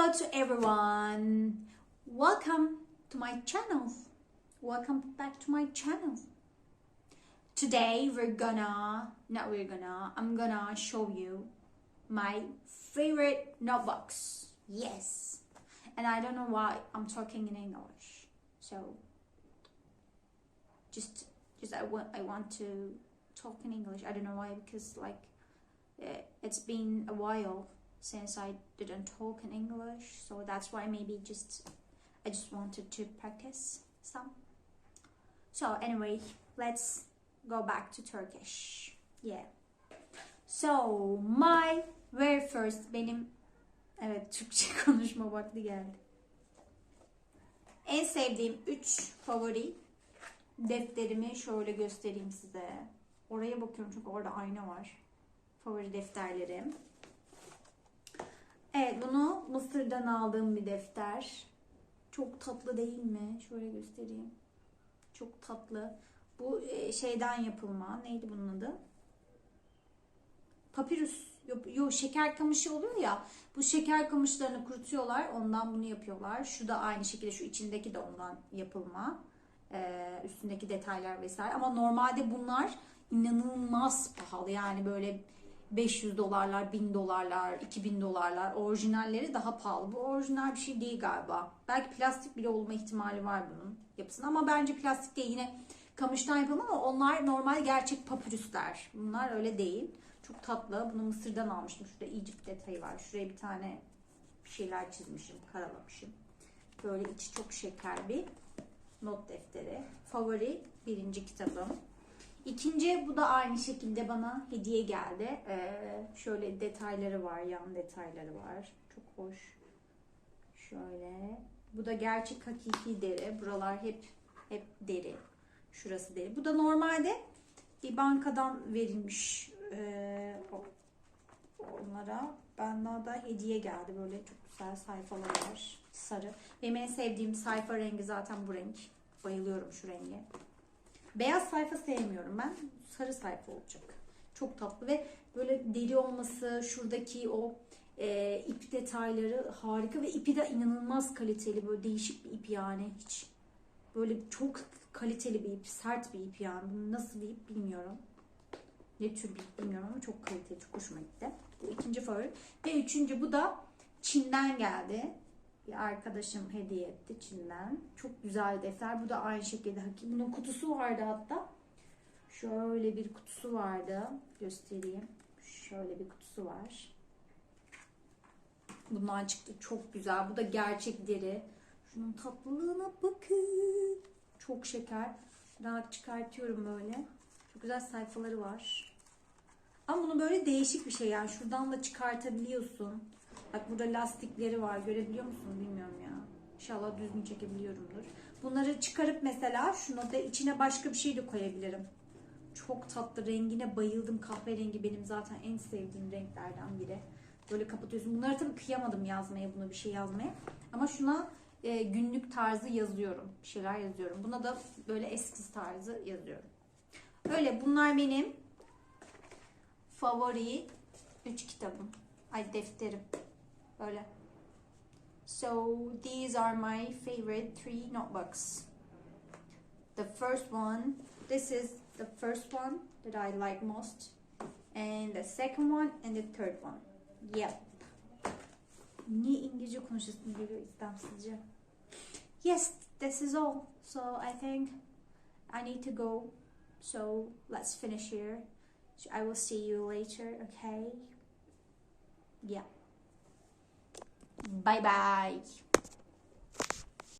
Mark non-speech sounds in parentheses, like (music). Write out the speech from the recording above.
Hello to everyone. Welcome to my channel. Welcome back to my channel. Today we're gonna, not we're gonna, I'm gonna show you my favorite notebooks. Yes. And I don't know why I'm talking in English. So just just I want I want to talk in English. I don't know why because like eh, it's been a while since I didn't talk in English, so that's why maybe just I just wanted to practice some. So anyway, let's go back to Turkish. Yeah. So my very first benim evet Türkçe (laughs) konuşma vakti geldi. En sevdiğim 3 favori defterimi şöyle göstereyim size. Oraya bakıyorum çünkü orada ayna var. Favori defterlerim. Evet bunu Mısır'dan aldığım bir defter. Çok tatlı değil mi? Şöyle göstereyim. Çok tatlı. Bu e, şeyden yapılma. Neydi bunun adı? Papirüs. Yok, yok, şeker kamışı oluyor ya. Bu şeker kamışlarını kurutuyorlar. Ondan bunu yapıyorlar. Şu da aynı şekilde şu içindeki de ondan yapılma. Ee, üstündeki detaylar vesaire. Ama normalde bunlar inanılmaz pahalı. Yani böyle 500 dolarlar, 1000 dolarlar, 2000 dolarlar. Orijinalleri daha pahalı. Bu orijinal bir şey değil galiba. Belki plastik bile olma ihtimali var bunun yapısında. Ama bence plastik de yine kamıştan yapılma ama onlar normal gerçek papyruslar. Bunlar öyle değil. Çok tatlı. Bunu Mısır'dan almıştım. Şurada Egypt detayı var. Şuraya bir tane bir şeyler çizmişim, karalamışım. Böyle içi çok şeker bir not defteri. Favori birinci kitabım. İkinci bu da aynı şekilde bana hediye geldi. Ee, şöyle detayları var, yan detayları var. Çok hoş. Şöyle. Bu da gerçek hakiki deri. Buralar hep hep deri. Şurası deri. Bu da normalde bir bankadan verilmiş ee, onlara. Bana da hediye geldi. Böyle çok güzel sayfalar var. Sarı. Benim en sevdiğim sayfa rengi zaten bu renk. Bayılıyorum şu renge. Beyaz sayfa sevmiyorum ben. Sarı sayfa olacak. Çok tatlı ve böyle deri olması, şuradaki o e, ip detayları harika ve ipi de inanılmaz kaliteli. Böyle değişik bir ip yani hiç. Böyle çok kaliteli bir ip, sert bir ip yani. Nasıl bir ip bilmiyorum. Ne tür bir ip bilmiyorum ama çok kaliteli, çok hoşuma gitti. Bu ikinci favori. Ve üçüncü bu da Çin'den geldi bir arkadaşım hediye etti Çin'den. Çok güzel defter. Bu da aynı şekilde. Bunun kutusu vardı hatta. Şöyle bir kutusu vardı. Göstereyim. Şöyle bir kutusu var. Bundan çıktı. Çok güzel. Bu da gerçek deri. Şunun tatlılığına bakın. Çok şeker. Daha çıkartıyorum böyle. Çok güzel sayfaları var. Ama bunu böyle değişik bir şey yani. Şuradan da çıkartabiliyorsun. Bak burada lastikleri var. Görebiliyor musun bilmiyorum ya. İnşallah düzgün çekebiliyorumdur. Bunları çıkarıp mesela şunu da içine başka bir şey de koyabilirim. Çok tatlı rengine bayıldım. Kahverengi benim zaten en sevdiğim renklerden biri. Böyle kapatıyorsun. Bunları tabii kıyamadım yazmaya buna bir şey yazmaya. Ama şuna e, günlük tarzı yazıyorum. Bir şeyler yazıyorum. Buna da böyle eski tarzı yazıyorum. Öyle bunlar benim favori 3 kitabım. Ay defterim. So these are my favorite three notebooks. The first one, this is the first one that I like most. And the second one and the third one. Yep. Yes, this is all. So I think I need to go. So let's finish here. I will see you later, okay? Yeah. Bye bye.